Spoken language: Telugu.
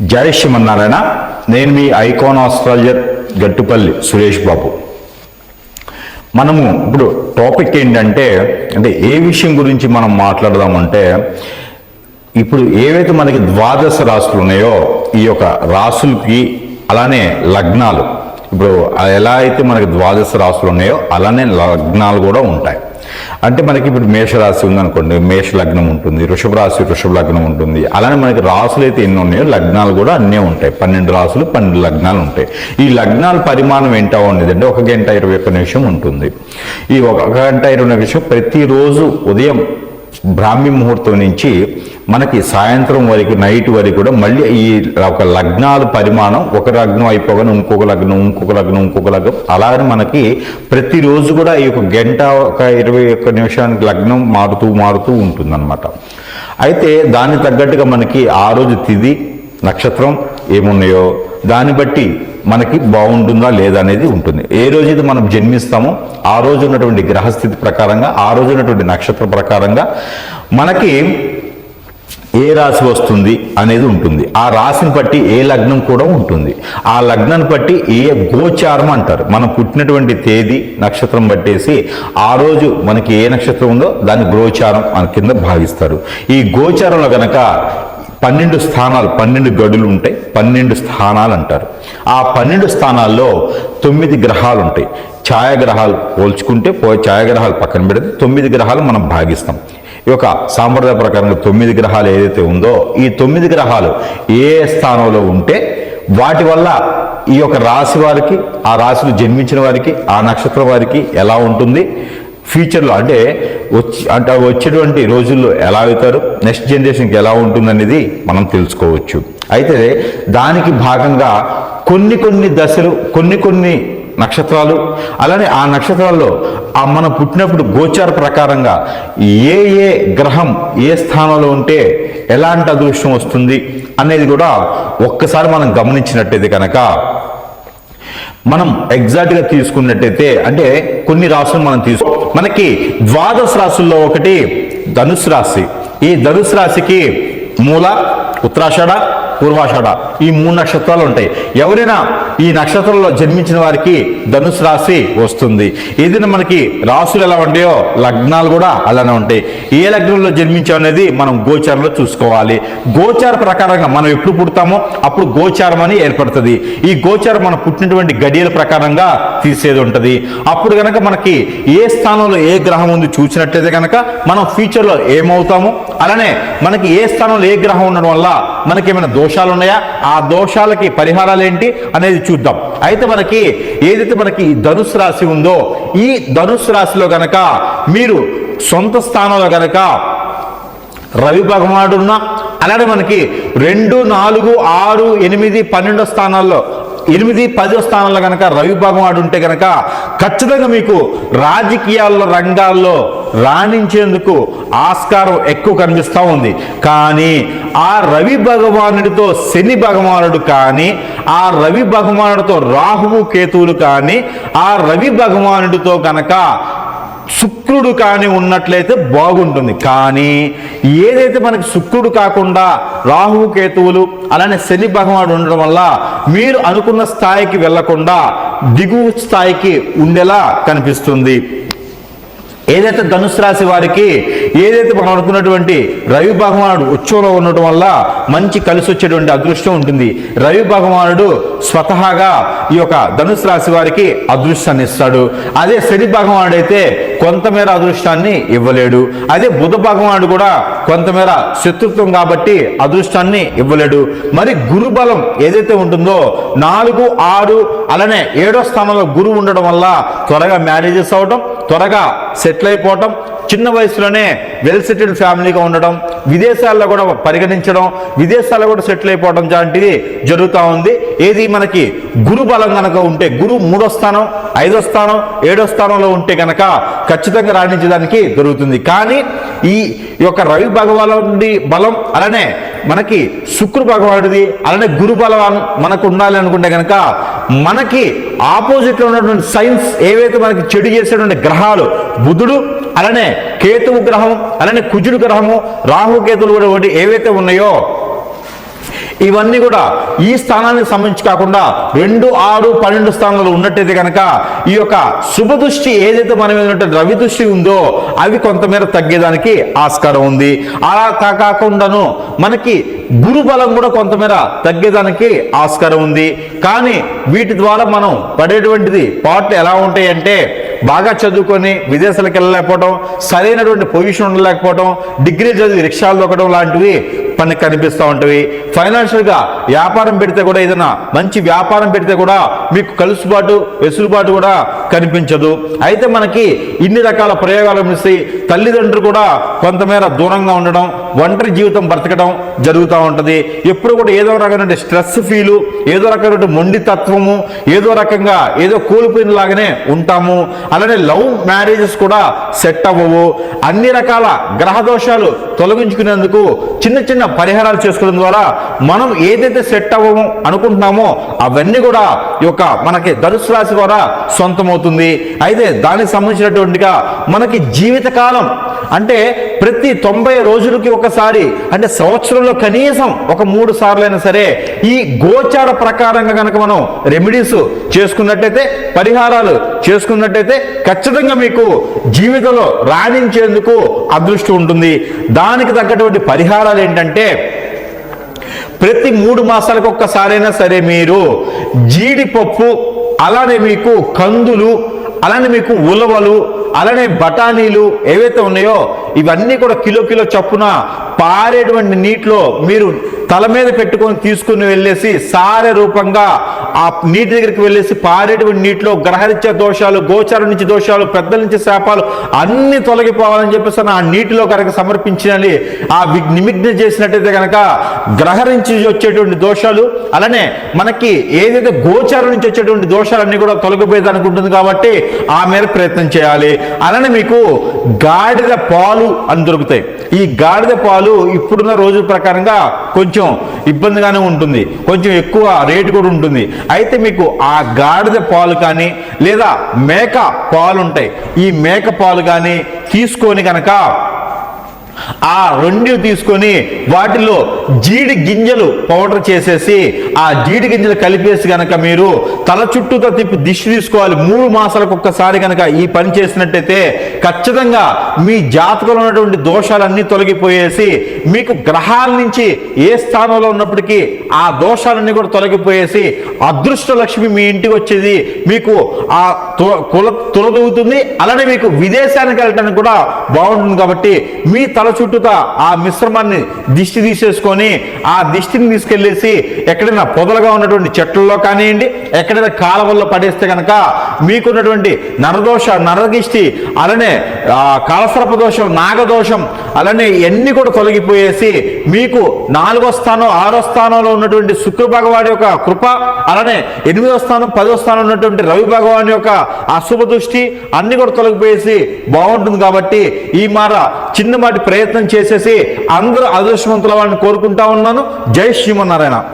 జై శ్రీమన్నారాయణ. నేను మీ ఐకాన్ ఆస్ట్రాలజర్ గట్టుపల్లి సురేష్ బాబు. మనము ఇప్పుడు టాపిక్ ఏంటంటే అంటే ఏ విషయం గురించి మనం మాట్లాడదామంటే ఇప్పుడు ఏవైతే మనకి ద్వాదశ రాశులు ఉన్నాయో ఈ యొక్క రాసులకి అలానే లగ్నాలు. ఇప్పుడు ఎలా అయితే మనకి ద్వాదశ రాసులు ఉన్నాయో అలానే లగ్నాలు కూడా ఉంటాయి. అంటే మనకి ఇప్పుడు మేషరాశి ఉందనుకోండి మేష లగ్నం ఉంటుంది వృషభ రాశి వృషభ లగ్నం ఉంటుంది. అలానే మనకి రాసులు అయితే ఎన్ని ఉన్నాయో లగ్నాలు కూడా అన్నీ ఉంటాయి. పన్నెండు రాసులు పన్నెండు లగ్నాలు ఉంటాయి. ఈ లగ్నాల పరిమాణం ఏంటో ఉండేది అంటే ఒక గంట ఇరవై ఒక్క నిమిషం ఉంటుంది. ఈ ఒక గంట ఇరవై నిమిషం ప్రతిరోజు ఉదయం బ్రాహ్మీ ముహూర్తం నుంచి మనకి సాయంత్రం వరకు నైట్ వరకు కూడా మళ్ళీ ఈ ఒక లగ్నాల పరిమాణం ఒక లగ్నం అయిపోగానే ఇంకొక లగ్నం ఇంకొక లగ్నం ఇంకొక లగ్నం. అలాగనే మనకి ప్రతిరోజు కూడా ఈ యొక్క గంట ఒక ఇరవై ఒక్క నిమిషానికి లగ్నం మారుతూ మారుతూ ఉంటుందన్నమాట. అయితే దానికి తగ్గట్టుగా మనకి ఆ రోజు తిది నక్షత్రం ఏమున్నాయో దాన్ని బట్టి మనకి బాగుంటుందా లేదా అనేది ఉంటుంది. ఏ రోజు ఇది మనం జన్మిస్తామో ఆ రోజు ఉన్నటువంటి గ్రహస్థితి ప్రకారంగా ఆ రోజు ఉన్నటువంటి నక్షత్ర ప్రకారంగా మనకి ఏ రాశి వస్తుంది అనేది ఉంటుంది. ఆ రాశిని బట్టి ఏ లగ్నం కూడా ఉంటుంది. ఆ లగ్నాన్ని బట్టి ఏ గోచారం అంటారు. మనం పుట్టినటువంటి తేదీ నక్షత్రం బట్టేసి ఆ రోజు మనకి ఏ నక్షత్రం ఉందో దాన్ని గోచారం అని కింద భావిస్తారు ఈ గోచారంలో గనక పన్నెండు స్థానాలు పన్నెండు గడులు ఉంటాయి పన్నెండు స్థానాలు అంటారు. ఆ పన్నెండు స్థానాల్లో తొమ్మిది గ్రహాలు ఉంటాయి. ఛాయాగ్రహాలు పోల్చుకుంటే పో ఛాయాగ్రహాలు పక్కన పెడితే తొమ్మిది గ్రహాలు మనం భాగిస్తాం. ఈ యొక్క సాంప్రదాయ ప్రకారంగా తొమ్మిది గ్రహాలు ఏదైతే ఉందో ఈ తొమ్మిది గ్రహాలు ఏ స్థానంలో ఉంటే వాటి వల్ల ఈ యొక్క రాశి వారికి ఆ రాశిలో జన్మించిన వారికి ఆ నక్షత్రం వారికి ఎలా ఉంటుంది? ఫ్యూచర్లో అంటే వచ్చి అంటే వచ్చేటువంటి రోజుల్లో ఎలా అవుతారు నెక్స్ట్ జనరేషన్కి ఎలా ఉంటుందనేది మనం తెలుసుకోవచ్చు. అయితే దానికి భాగంగా కొన్ని కొన్ని దశలు కొన్ని కొన్ని నక్షత్రాలు అలానే ఆ నక్షత్రాల్లో ఆ మనం పుట్టినప్పుడు గోచార ప్రకారంగా ఏ ఏ గ్రహం ఏ స్థానంలో ఉంటే ఎలాంటి అదృష్టం వస్తుంది అనేది కూడా ఒక్కసారి మనం గమనించినట్టయితే కనుక మనం ఎగ్జాక్ట్గా తీసుకున్నట్టయితే అంటే కొన్ని రాసులు మనం తీసుకో మనకి ద్వాదశ రాసుల్లో ఒకటి ధనుసు రాశి. ఈ ధనుసు రాశికి మూల ఉత్తరాషాఢ పూర్వాషాఢ. ఈ మూడు నక్షత్రాలు ఉంటాయి. ఎవరైనా ఈ నక్షత్రంలో జన్మించిన వారికి ధనుసు రాశి వస్తుంది. ఏదైనా మనకి రాసులు ఎలా ఉంటాయో లగ్నాలు కూడా అలానే ఉంటాయి. ఏ లగ్నంలో జన్మించాం అనేది మనం గోచారంలో చూసుకోవాలి. గోచార ప్రకారంగా మనం ఎప్పుడు పుడతామో అప్పుడు గోచారం అని ఏర్పడుతుంది. ఈ గోచారం మనం పుట్టినటువంటి గడియల ప్రకారంగా తీసేది ఉంటుంది. అప్పుడు కనుక మనకి ఏ స్థానంలో ఏ గ్రహం ఉంది చూసినట్లయితే కనుక మనం ఫ్యూచర్లో ఏమవుతామో అలానే మనకి ఏ స్థానంలో ఏ గ్రహం ఉండడం వల్ల మనకి ఏమైనా దోషాలు ఉన్నాయా ఆ దోషాలకి పరిహారాలు ఏంటి అనేది చూద్దాం. అయితే మనకి ఏదైతే మనకి ధనుసు రాశి ఉందో ఈ ధనుసు రాశిలో గనక మీరు సొంత స్థానంలో గనక రవి భగవానుడు ఉన్నా అలానే మనకి రెండు నాలుగు ఆరు ఎనిమిది పన్నెండో స్థానాల్లో ఎనిమిది పదో స్థానాల్లో కనుక రవి భగవానుడు ఉంటే కనుక ఖచ్చితంగా మీకు రాజకీయాల రంగాల్లో రాణించేందుకు ఆస్కారం ఎక్కువ కనిపిస్తూ ఉంది. కానీ ఆ రవి భగవానుడితో శని భగవానుడు కానీ ఆ రవి భగవానుడితో రాహువు కేతువులు కానీ ఆ రవి భగవానుడితో కనుక శుక్రుడు కానీ ఉన్నట్లయితే బాగుంటుంది. కానీ ఏదైతే మనకి శుక్రుడు కాకుండా రాహువు కేతువులు అలానే శని భగవానుడు ఉండడం వల్ల మీరు అనుకున్న స్థాయికి వెళ్ళకుండా దిగువ స్థాయికి ఉండేలా కనిపిస్తుంది. ఏదైతే ధనుసు రాశి వారికి ఏదైతే మనం అనుకున్నటువంటి రవి భగవానుడు ఉత్సవంలో ఉండటం వల్ల మంచి కలిసి వచ్చేటువంటి అదృష్టం ఉంటుంది. రవి భగవానుడు స్వతహాగా ఈ యొక్క ధనుసు రాశి వారికి అదృష్టాన్ని ఇస్తాడు. అదే శని భగవానుడు అయితే కొంతమేర అదృష్టాన్ని ఇవ్వలేడు. అదే బుధ భగవానుడు కూడా కొంతమేర శత్రుత్వం కాబట్టి అదృష్టాన్ని ఇవ్వలేడు. మరి గురు బలం ఏదైతే ఉంటుందో నాలుగు ఆరు అలానే ఏడో స్థానంలో గురువు ఉండడం వల్ల త్వరగా మ్యారేజెస్ అవడం త్వరగా సెటిల్ అయిపోవటం చిన్న వయసులోనే వెల్ సెటిల్డ్ ఫ్యామిలీగా ఉండడం విదేశాల్లో కూడా పరిగణించడం విదేశాల్లో కూడా సెటిల్ అయిపోవడం లాంటిది జరుగుతూ ఉంది. ఏది మనకి గురు బలం కనుక ఉంటే గురు మూడో స్థానం ఐదో స్థానం ఏడో స్థానంలో ఉంటే కనుక ఖచ్చితంగా రాణించడానికి దొరుకుతుంది. కానీ ఈ యొక్క రవి భగవానుడి బలం అలానే మనకి శుక్రు భగవానుడిది అలానే గురు బలం మనకు ఉండాలి అనుకుంటే కనుక మనకి ఆపోజిట్లో ఉన్నటువంటి సైన్స్ ఏవైతే మనకి చెడు చేసేటువంటి గ్రహాలు బుధుడు అలానే కేతువు గ్రహం అలానే కుజుడు గ్రహము రాహుకేతులు కూడా ఏవైతే ఉన్నాయో ఇవన్నీ కూడా ఈ స్థానానికి సంబంధించి కాకుండా రెండు ఆరు పన్నెండు స్థానాలు ఉన్నట్టయితే కనుక ఈ యొక్క శుభ దృష్టి ఏదైతే మన మీద ఉన్నట్టు రవి దృష్టి ఉందో అవి కొంతమేర తగ్గేదానికి ఆస్కారం ఉంది. అలా కా- కాకుండాను మనకి గురు బలం కూడా కొంతమేర తగ్గేదానికి ఆస్కారం ఉంది. కానీ వీటి ద్వారా మనం పడేటువంటిది పాటలు ఎలా ఉంటాయి అంటే బాగా చదువుకొని విదేశాలకు వెళ్ళలేకపోవడం సరైనటువంటి పొజిషన్ ఉండలేకపోవడం డిగ్రీ చదివి రిక్షాలు దొక్కడం లాంటివి మనకు కనిపిస్తూ ఉంటాయి ఫైనాన్షియల్గా వ్యాపారం పెడితే కూడా ఏదైనా మంచి వ్యాపారం పెడితే కూడా మీకు కలుసుబాటు వెసులుబాటు కూడా కనిపించదు. అయితే మనకి ఇన్ని రకాల ప్రయోగాలు మిస్తాయి తల్లిదండ్రులు కూడా కొంతమేర దూరంగా ఉండడం ఒంటరి జీవితం బ్రతకడం జరుగుతూ ఉంటుంది. ఎప్పుడు కూడా ఏదో రకమైన స్ట్రెస్ ఫీలు ఏదో రకమైన మొండితత్వము ఏదో రకంగా ఏదో కోల్పోయిన లాగానే ఉంటాము. అలానే లవ్ మ్యారేజెస్ కూడా సెట్ అవ్వవు. అన్ని రకాల గ్రహ దోషాలు తొలగించుకునేందుకు చిన్న చిన్న పరిహారాలు చేసుకోవడం ద్వారా మనం ఏదైతే సెట్ అవ్వము అనుకుంటున్నామో అవన్నీ కూడా ఈ యొక్క మనకి ధనుసు రాశి ద్వారా సొంతమవుతుంది. అయితే దానికి సంబంధించినటువంటిగా మనకి జీవితకాలం అంటే ప్రతి తొంభై రోజులకి ఒకసారి అంటే సంవత్సరంలో కనీసం ఒక మూడు సార్లైనా సరే ఈ గోచార ప్రకారంగా కనుక మనం రెమెడీస్ చేసుకున్నట్టయితే పరిహారాలు చేసుకున్నట్టయితే ఖచ్చితంగా మీకు జీవితంలో రాణించేందుకు అదృష్టం ఉంటుంది. దానికి తగ్గటువంటి పరిహారాలు ఏంటంటే ప్రతి మూడు మాసాలకు ఒక్కసారైనా సరే మీరు జీడిపప్పు అలానే మీకు కందులు అలానే మీకు ఉలవలు అలానే బఠానీలు ఏవైతే ఉన్నాయో ఇవన్నీ కూడా కిలో కిలో చప్పున పారేటువంటి నీటిలో మీరు తల మీద పెట్టుకొని తీసుకుని వెళ్ళేసి సారె రూపంగా ఆ నీటి దగ్గరికి వెళ్ళేసి పారేటువంటి నీటిలో గ్రహరీత్యా దోషాలు గోచారం నుంచి దోషాలు పెద్దల నుంచి శాపాలు అన్ని తొలగిపోవాలని చెప్పేసి ఆ నీటిలో కనుక సమర్పించినని ఆ నిమిగ్న చేసినట్టయితే కనుక గ్రహరించి వచ్చేటువంటి దోషాలు అలానే మనకి ఏదైతే గోచారం నుంచి వచ్చేటువంటి దోషాలన్నీ కూడా తొలగిపోయేదానికి ఉంటుంది కాబట్టి ఆ మేర ప్రయత్నం చేయాలి. అలానే మీకు గాడిద పాలు అని దొరుకుతాయి. ఈ గాడిద పాలు ఇప్పుడున్న రోజుల ప్రకారంగా కొంచెం కొంచెం ఇబ్బందిగానే ఉంటుంది. కొంచెం ఎక్కువ రేటు కూడా ఉంటుంది. అయితే మీకు ఆ గాడిద పాలు కానీ లేదా మేక పాలు ఉంటాయి. ఈ మేక పాలు కానీ తీసుకొని కనుక ఆ రెండు తీసుకొని వాటిలో జీడి గింజలు పౌడర్ చేసేసి ఆ జీడి గింజలు కలిపేసి కనుక మీరు తల చుట్టూతో తిప్పి దిష్టి తీసుకోవాలి. మూడు మాసాలకు ఒక్కసారి కనుక ఈ పని చేసినట్టయితే ఖచ్చితంగా మీ జాతకంలో ఉన్నటువంటి దోషాలన్నీ తొలగిపోయేసి మీకు గ్రహాల నుంచి ఏ స్థానంలో ఉన్నప్పటికీ ఆ దోషాలన్నీ కూడా తొలగిపోయేసి అదృష్ట లక్ష్మి మీ ఇంటికి వచ్చేది మీకు ఆ కుల- తులదూగుతుంది అలానే మీకు విదేశానికి వెళ్ళటానికి కూడా బాగుంటుంది కాబట్టి మీ తల చుట్టూతా ఆ మిశ్రమాన్ని దిష్టి తీసేసుకొని ఆ దిష్టిని తీసుకెళ్ళేసి ఎక్కడైనా పొదలుగా ఉన్నటువంటి చెట్లలో కానివ్వండి ఎక్కడైనా కాలవల్లో పడేస్తే కనుక మీకున్నటువంటి నరదోష నరదిష్టి అలానే కాలసర్ప దోషం నాగదోషం అలానే ఇవన్నీ కూడా తొలగిపోయేసి మీకు నాలుగో స్థానం ఆరో స్థానంలో ఉన్నటువంటి శుక్ర భగవాన్ యొక్క కృప అలానే ఎనిమిదో స్థానం పదో స్థానం ఉన్నటువంటి రవి భగవాన్ యొక్క అశుభ దృష్టి అన్ని కూడా తొలగిపోయేసి బాగుంటుంది కాబట్టి ఈ మార చిన్నమాటి ప్రయత్నం చేసేసి అందరూ అదృష్టవంతుల వాళ్ళని కోరుకుంటా ఉన్నాను. జై శ్రీమన్నారాయణ.